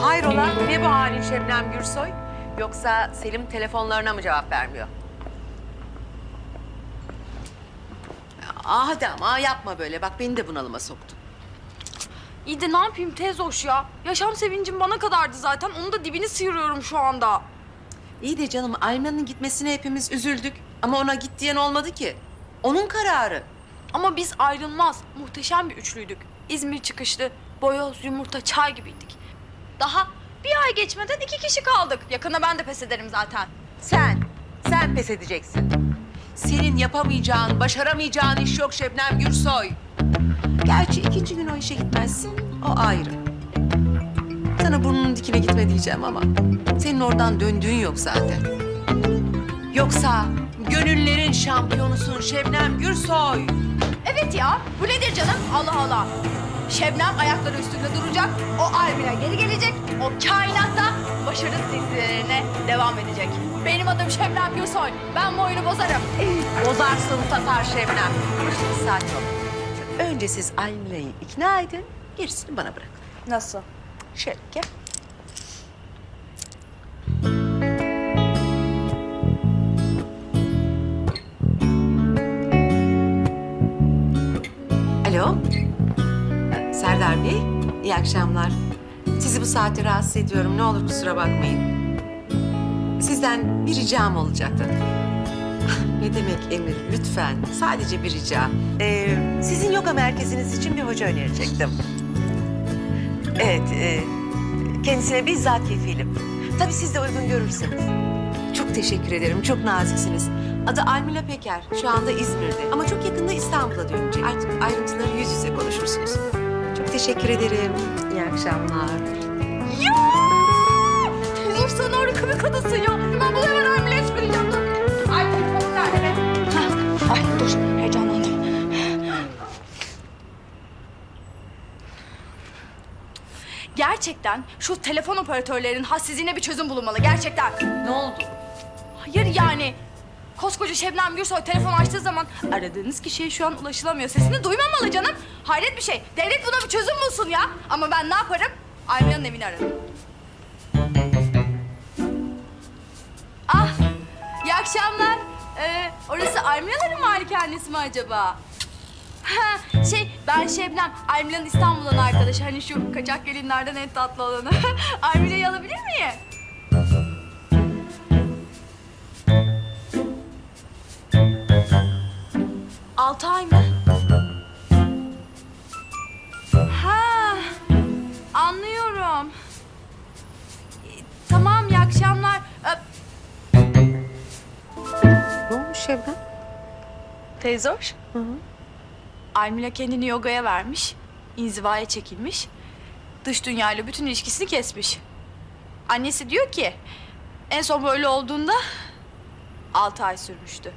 Hayrola ne bu halin Şebnem Gürsoy? Yoksa Selim telefonlarına mı cevap vermiyor? Aa, hadi ama yapma böyle. Bak beni de bunalıma soktun. İyi de ne yapayım tez hoş ya. Yaşam sevincim bana kadardı zaten. Onun da dibini sıyırıyorum şu anda. İyi de canım Alman'ın gitmesine hepimiz üzüldük. Ama ona git diyen olmadı ki. Onun kararı. Ama biz ayrılmaz. Muhteşem bir üçlüydük. İzmir çıkışlı, boyoz, yumurta, çay gibiydik. Daha bir ay geçmeden iki kişi kaldık. Yakına ben de pes ederim zaten. Sen, sen pes edeceksin. Senin yapamayacağın, başaramayacağın iş yok Şebnem Gürsoy. Gerçi ikinci gün o işe gitmezsin, o ayrı. Sana burnunun dikine gitme diyeceğim ama senin oradan döndüğün yok zaten. Yoksa gönüllerin şampiyonusun Şebnem Gürsoy. Evet ya. Bu nedir canım? Allah Allah. Şebnem ayakları üstünde duracak. O albüme geri gelecek. O kainatta başarı silsilelerine devam edecek. Benim adım Şebnem Gürsoy. Ben bu oyunu bozarım. Bozarsın Tatar Şebnem. Sakin ol. Önce siz Almile'yi ikna edin, gerisini bana bırakın. Nasıl? Şöyle. Alo. Serdar Bey, iyi akşamlar. Sizi bu saatte rahatsız ediyorum. Ne olur kusura bakmayın. Sizden bir ricam olacaktı. Ne demek Emir? Lütfen. Sadece bir rica. Ee, sizin yoga merkeziniz için bir hoca önerecektim. Evet, e, kendisine bizzat kefilim. Tabii siz de uygun görürseniz. Çok teşekkür ederim, çok naziksiniz. Adı Almila Peker, şu anda İzmir'de. Ama çok yakında İstanbul'a dönecek. Artık ayrıntıları yüz yüze konuşursunuz. Çok teşekkür ederim. İyi akşamlar. Teyzem sen harika bir kadınsın ya. Ben bunu hemen hamile söyleyeceğim. Gerçekten şu telefon operatörlerinin hassizliğine bir çözüm bulunmalı gerçekten. Ne oldu? Hayır yani. Koskoca Şebnem Gürsoy telefon açtığı zaman aradığınız kişiye şu an ulaşılamıyor. Sesini duymamalı canım. Hayret bir şey. Devlet buna bir çözüm bulsun ya. Ama ben ne yaparım? Aymen'in evini ararım. Ah, iyi akşamlar. Ee, orası Almilaların malikanesi mi acaba? Ha, şey, ben Şebnem. Almila'nın İstanbul'dan arkadaşı. Hani şu kaçak gelinlerden en tatlı olanı. Almila'yı alabilir miyim? Altı ay mı? Ha, anlıyorum. E, Tamam, iyi akşamlar. Öp. Ne olmuş Şebnem? Teyze hoş. Almila kendini yogaya vermiş. inzivaya çekilmiş. Dış dünyayla bütün ilişkisini kesmiş. Annesi diyor ki en son böyle olduğunda altı ay sürmüştü.